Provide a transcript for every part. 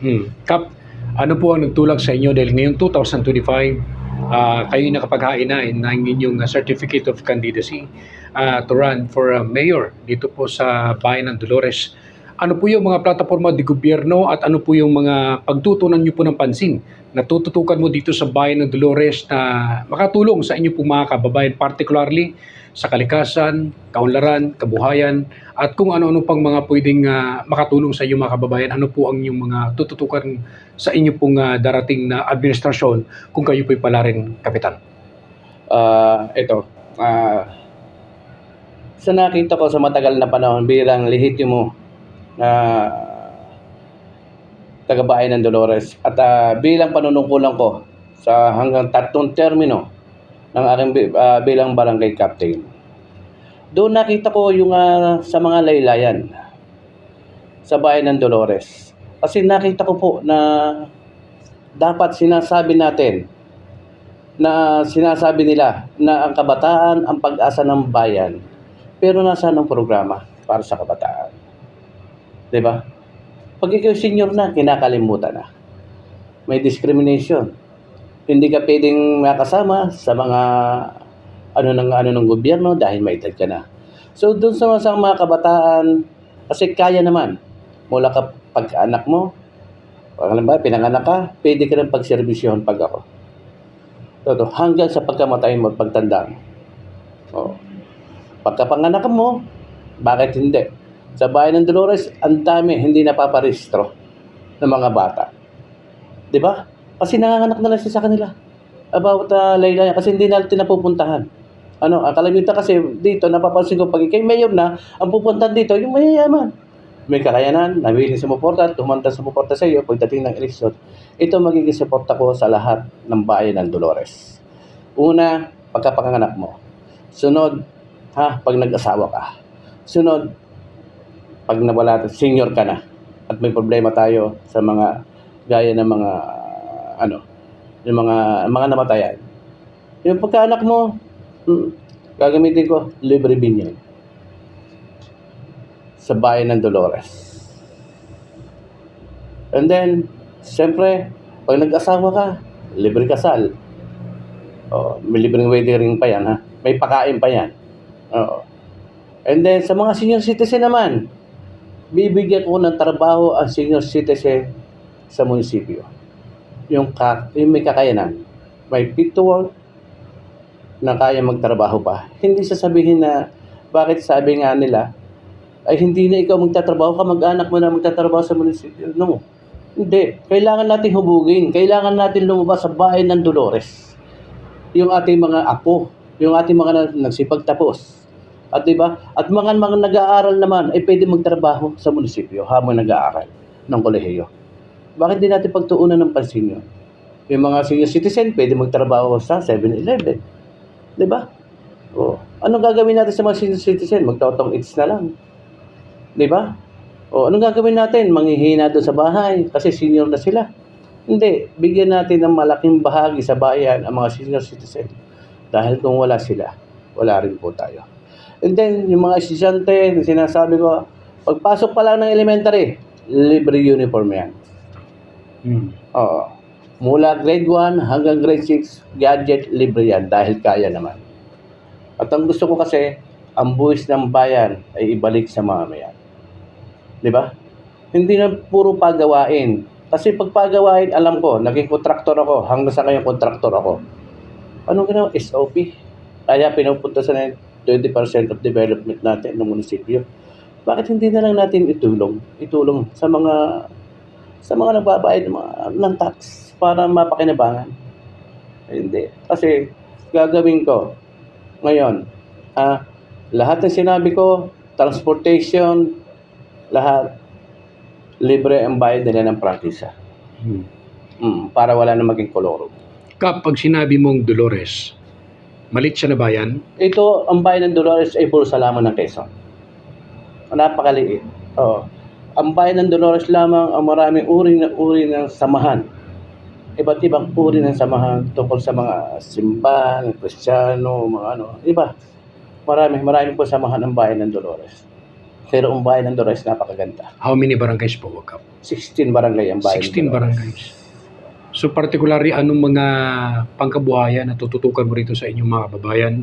Hmm. Kap, ano po ang nagtulak sa inyo dahil ngayong 2025, ah kayo nakapaghain na ng inyong ah, Certificate of Candidacy ah, to run for ah, mayor dito po sa bayan ng Dolores. Ano po yung mga plataforma di gobyerno at ano po yung mga pagtutunan niyo po ng pansin na tututukan mo dito sa bayan ng Dolores na makatulong sa inyo pong mga kababayan, particularly sa kalikasan, kaunlaran, kabuhayan, at kung ano-ano pang mga pwedeng ah, makatulong sa inyong mga kababayan, ano po ang inyong mga tututukan sa inyo pong ah, darating na administrasyon kung kayo po'y pala rin kapitan. Ah, ito. Ah, sa nakita ko sa matagal na panahon bilang lehitimo na taga-bayan ng Dolores at ah, bilang panunungkulan ko sa hanggang tatlong termino ng aking ah, bilang barangay captain. Doon nakita ko yung ah, sa mga laylayan sa bayan ng Dolores. Kasi nakita ko po na dapat sinasabi natin na sinasabi nila na ang kabataan ang pag-asa ng bayan. Pero nasaan ang programa para sa kabataan? 'Di ba? Pag ikaw senior na, kinakalimutan na. May discrimination. Hindi ka pwedeng makasama sa mga ano ng ano ng gobyerno dahil may edad ka na. So doon sa mga, mga kabataan kasi kaya naman mula ka pag-anak mo, halimbawa pinanganak ka, pwede ka rin pagserbisyohan pag ako. Toto, hanggang sa pagkamatay mo pagtanda mo. Oh. Pagkapanganak mo, bakit hindi? Sa bayan ng Dolores, ang dami hindi napaparehistro ng mga bata. 'Di ba? Kasi nanganganak na lang siya sa kanila. About uh, laylayan kasi hindi natin napupuntahan. Ano, ang kalamitan kasi dito napapansin ko pag ikay mayor na, ang pupuntahan dito yung mayayaman. May kakayanan, nabili sumuporta, tumanda sumuporta sa iyo pagdating ng eleksyon. Ito magiging suporta ko sa lahat ng bayan ng Dolores. Una, pagkapanganak mo. Sunod, ha, pag nag-asawa ka. Sunod, pag nawala, senior ka na. At may problema tayo sa mga gaya ng mga ano, yung mga mga namatayan. Yung pagkaanak mo, hmm, gagamitin ko libre binyan sa bayan ng Dolores. And then, siyempre, pag nag-asawa ka, libre kasal. Oh, may libreng wedding ring pa yan, ha? May pakain pa yan. Oo. And then, sa mga senior citizen naman, bibigyan ko ng trabaho ang senior citizen sa munisipyo. Yung, ka, yung may kakayanan. May fit na kaya magtrabaho pa. Hindi sasabihin na, bakit sabi nga nila, ay hindi na ikaw magtatrabaho ka, mag-anak mo na magtatrabaho sa munisipyo. No. Hindi. Kailangan natin hubugin. Kailangan natin lumabas sa bayan ng Dolores. Yung ating mga apo, yung ating mga na- nagsipagtapos. At di ba? At mga mga nag-aaral naman ay pwede magtrabaho sa munisipyo habang nag-aaral ng kolehiyo. Bakit di natin pagtuunan ng pansin yun? Yung mga senior citizen, pwede magtrabaho sa 7-Eleven. Di ba? O, anong gagawin natin sa mga senior citizen? Magtotong eats na lang. Di ba? O, anong gagawin natin? Manghihina doon sa bahay kasi senior na sila. Hindi. Bigyan natin ng malaking bahagi sa bayan ang mga senior citizen. Dahil kung wala sila, wala rin po tayo. And then, yung mga estudyante, sinasabi ko, pagpasok pa lang ng elementary, libre uniform yan. Hmm. Oo. Mula grade 1 hanggang grade 6, gadget libre yan dahil kaya naman. At ang gusto ko kasi, ang buwis ng bayan ay ibalik sa mamamayan. Di ba? Hindi na puro pagawain. Kasi pag pagawain, alam ko, naging kontraktor ako, hanggang sa ngayon kontraktor ako. Anong ginawa? SOP. Kaya pinupunta sa 20% of development natin ng munisipyo. Bakit hindi na lang natin itulong? Itulong sa mga sa mga nagbabayad ng, mga, ng tax para mapakinabangan. Hindi. Kasi gagawin ko ngayon, ah, lahat ng sinabi ko, transportation, lahat, libre ang bayad nila ng prangkisa. Hmm. Mm, para wala na maging koloro. Kap, pag sinabi mong Dolores, malit siya na bayan, Ito, ang bayan ng Dolores ay puro salamat ng Quezon. Napakaliit. Oo. Ang bayan ng Dolores lamang ang maraming uri na uri ng samahan. Iba't ibang uri ng samahan tungkol sa mga simbahan, kristyano, mga ano, iba. Marami, marami po samahan ang bayan ng Dolores. Pero ang bayan ng Dolores, napakaganda. How many barangays po, Kap? 16 barangay ang bayan. ng 16 Dolores. barangays. So particularly, anong mga pangkabuhayan na tututukan mo rito sa inyong mga kababayan?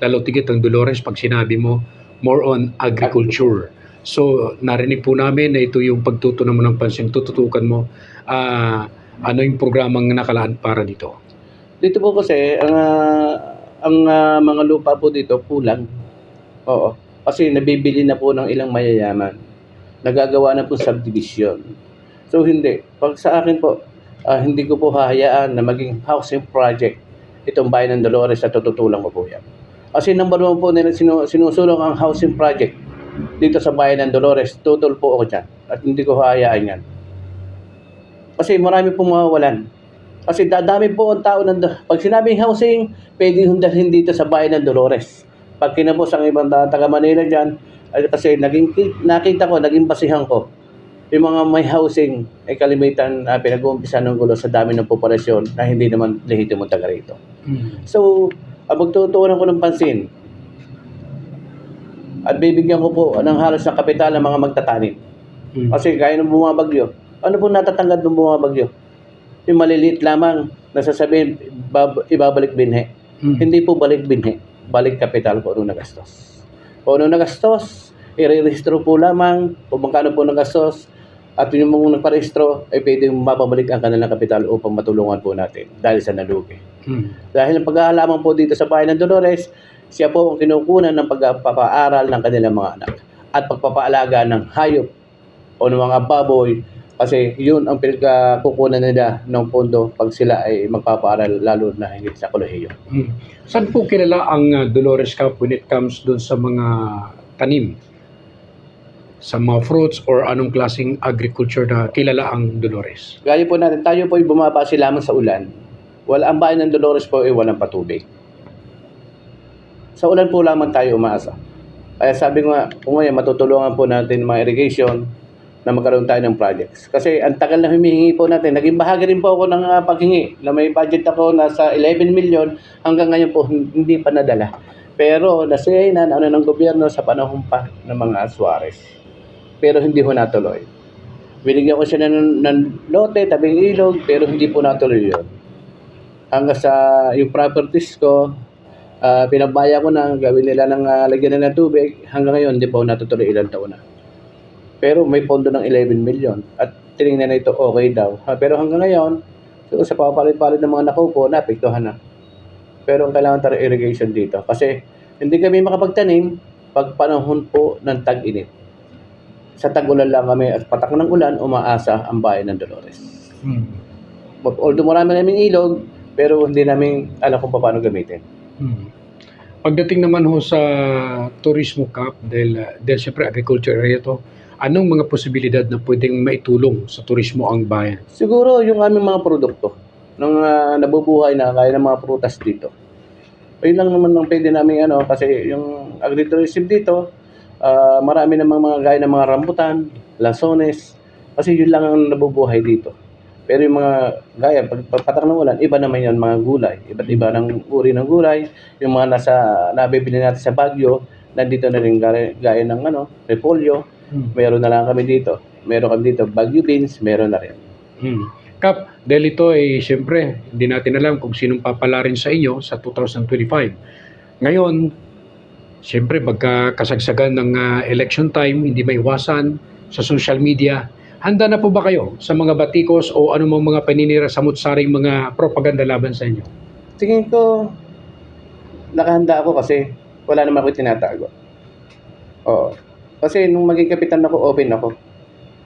Lalo tigit ang Dolores pag sinabi mo, more on agriculture. So narinig po namin na ito yung pagtutunan mo ng pansin, tututukan mo. Ah, ano yung programang nakalaan para dito? Dito po kasi, ang, ah, ang ah, mga lupa po dito kulang. Oo. Kasi nabibili na po ng ilang mayayaman. Nagagawa na po subdivision. So hindi. Pag sa akin po, ah, hindi ko po hahayaan na maging housing project itong bayan ng Dolores at tututulang ko po yan. Kasi number one po nila sinu- sinusulong ang housing project dito sa bayan ng Dolores. Tutol po ako dyan. At hindi ko hahayaan yan. Kasi marami pong mawawalan. Kasi dadami po ang tao ng pag sinabing housing, pwede hundalhin dito sa bayan ng Dolores. Pag kinabos ang ibang ta- taga Manila diyan, kasi naging ki- nakita ko, naging basihan ko. Yung mga may housing ay kalimitan uh, pinag-uumpisa ng gulo sa dami ng populasyon na hindi naman lehitimo taga rito. So, ang magtutuunan ko ng pansin at bibigyan ko po ng halos ng kapital ng mga magtatanim. Mm. Kasi kaya nung bumabagyo, ano po natatanggap nung bumabagyo? Yung maliliit lamang na sasabihin, bab- ibabalik binhe. Mm. Hindi po balik binhe, balik kapital kung ano nagastos. Kung ano nagastos, i-rehistro po lamang kung magkano po nagastos at yung mga nagparehistro ay pwede mapabalik ang kanilang kapital upang matulungan po natin dahil sa nalugi. Mm. Dahil ang pag-aalaman po dito sa bayan ng Dolores, siya po ang kinukunan ng pagpapaaral ng kanilang mga anak at pagpapaalaga ng hayop o ng mga baboy kasi yun ang pinagkukunan nila ng pondo pag sila ay magpapaaral lalo na higit sa kolehiyo. Mm. Saan po kilala ang uh, Dolores Cup when it comes doon sa mga tanim? Sa mga fruits or anong klaseng agriculture na kilala ang Dolores? Gaya po natin, tayo po ay bumabase lamang sa ulan. Wala ang bayan ng Dolores po ay walang patubig. Sa ulan po lamang tayo umaasa. Kaya sabi nga, kung ngayon matutulungan po natin mga irrigation na magkaroon tayo ng projects. Kasi ang tagal na humihingi po natin. Naging bahagi rin po ako ng ah, paghingi. Na may budget ako nasa 11 million hanggang ngayon po hindi pa nadala. Pero nasayainan ano ng gobyerno sa panahon pa ng mga Suarez. Pero hindi ho natuloy. Binigyan ko siya ng, ng lote, tabing ilog, pero hindi po natuloy yun. Hanggang sa yung properties ko, ah pinabaya ko na, gawin nila ng ah, lagyan nila ng tubig, hanggang ngayon hindi pa natutuloy ilang taon na. Pero may pondo ng 11 million at tinignan na ito okay daw. Ha, pero hanggang ngayon, so, sa papalit-palit ng mga nakupo, napektuhan na. Pero ang kailangan tayo irrigation dito kasi hindi kami makapagtanim pag panahon po ng tag-init. Sa tag-ulan lang kami at patak ng ulan, umaasa ang bayan ng Dolores. Mm. Although marami namin ilog, pero hindi namin alam kung paano gamitin. Hmm. Pagdating naman ho sa Tourismo Cup, dahil, uh, dahil siyempre agriculture area to, anong mga posibilidad na pwedeng maitulong sa turismo ang bayan? Siguro yung aming mga produkto ng ah, nabubuhay na kaya ng mga prutas dito. Ayun lang naman ang pwede namin ano kasi yung agritourism dito, ah, marami namang mga gaya ng mga rambutan, lasones, kasi yun lang ang nabubuhay dito. Pero yung mga gaya, pag pagpatak ng ulan, iba naman yan mga gulay. Iba't iba ng uri ng gulay. Yung mga nasa, nabibili natin sa Baguio, nandito na rin gaya, gaya ng ano, repolyo. Hmm. Meron na lang kami dito. Meron kami dito, Baguio beans, meron na rin. Hmm. Kap, dahil ito ay siyempre, hindi natin alam kung sinong papala rin sa inyo sa 2025. Ngayon, siyempre pagka kasagsagan ng ah, election time, hindi may iwasan sa social media, handa na po ba kayo sa mga batikos o anumang mga paninira sa mutsaring mga propaganda laban sa inyo? Tingin ko, nakahanda ako kasi wala naman ako tinatago. Oo. Kasi nung maging kapitan ako, open ako.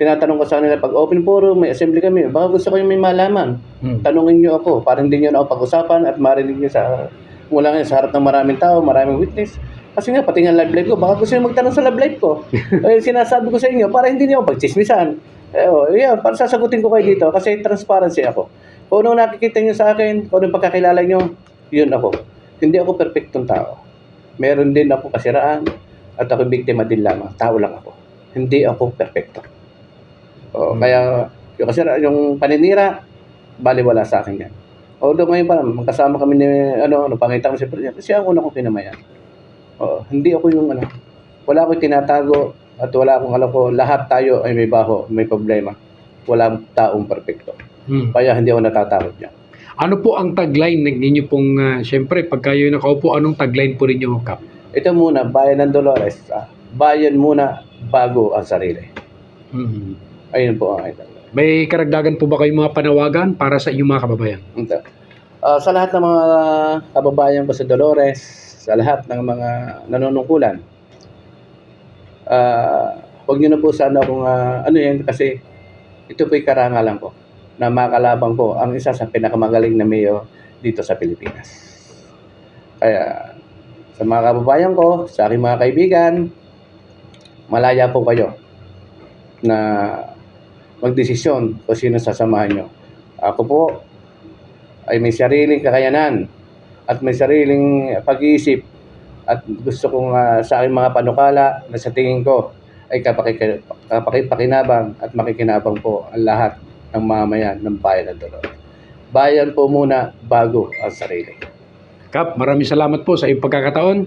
Tinatanong ko sa kanila, pag open forum, may assembly kami, baka gusto ko yung may malaman. Hmm. Tanungin niyo ako, para hindi niyo na ako pag-usapan at marinig niyo sa, mula ngayon sa harap ng maraming tao, maraming witness. Kasi nga, pati nga live live ko, baka gusto niyo magtanong sa live live ko. eh, sinasabi ko sa inyo, para hindi niyo pagchismisan. Eh, oh, yan, para sasagutin ko kayo dito, kasi transparency ako. Kung ano nakikita niyo sa akin, kung anong pagkakilala niyo, yun ako. Hindi ako perfectong tao. Meron din ako kasiraan, at ako biktima din lamang. Tao lang ako. Hindi ako perfecto. Oo, Hmm. Kaya, yung kasira, yung paninira, baliwala sa akin yan. Although ngayon pa naman, magkasama kami ni, ano, ano, pangita ko si President, kasi ako na ko pinamayan. Oo, hindi ako yung, ano, wala akong tinatago, at wala akong alam ko, lahat tayo ay may baho, may problema. Walang taong perfecto. Hmm. Kaya hindi ako natatakot niya. Ano po ang tagline ng ninyo pong, uh, syempre, pag kayo nakaupo, anong tagline po rinyo, Kap? Ito muna, bayan ng Dolores. Ah, bayan muna bago ang sarili. Hmm. Ayun po ang ito. May karagdagan po ba kayong mga panawagan para sa inyong mga kababayan? Ito. Ah, sa lahat ng mga kababayan ko sa Dolores, sa lahat ng mga nanunungkulan, ah, huwag niyo na po sana kung ano yan kasi ito po'y karangalan ko na makalabang ko ang isa sa pinakamagaling na mayor dito sa Pilipinas. Kaya sa mga kababayan ko, sa aking mga kaibigan, malaya po kayo na magdesisyon kung sino sasamahan nyo. Ako po ay may sariling kakayanan at may sariling pag-iisip at gusto kong ah, sa aking mga panukala na sa tingin ko ay kapaki- kapakipakinabang at makikinabang po ang lahat ng mamayan ng bayan ng Dolores. Bayan po muna bago ang sarili. Kap, maraming salamat po sa iyong pagkakataon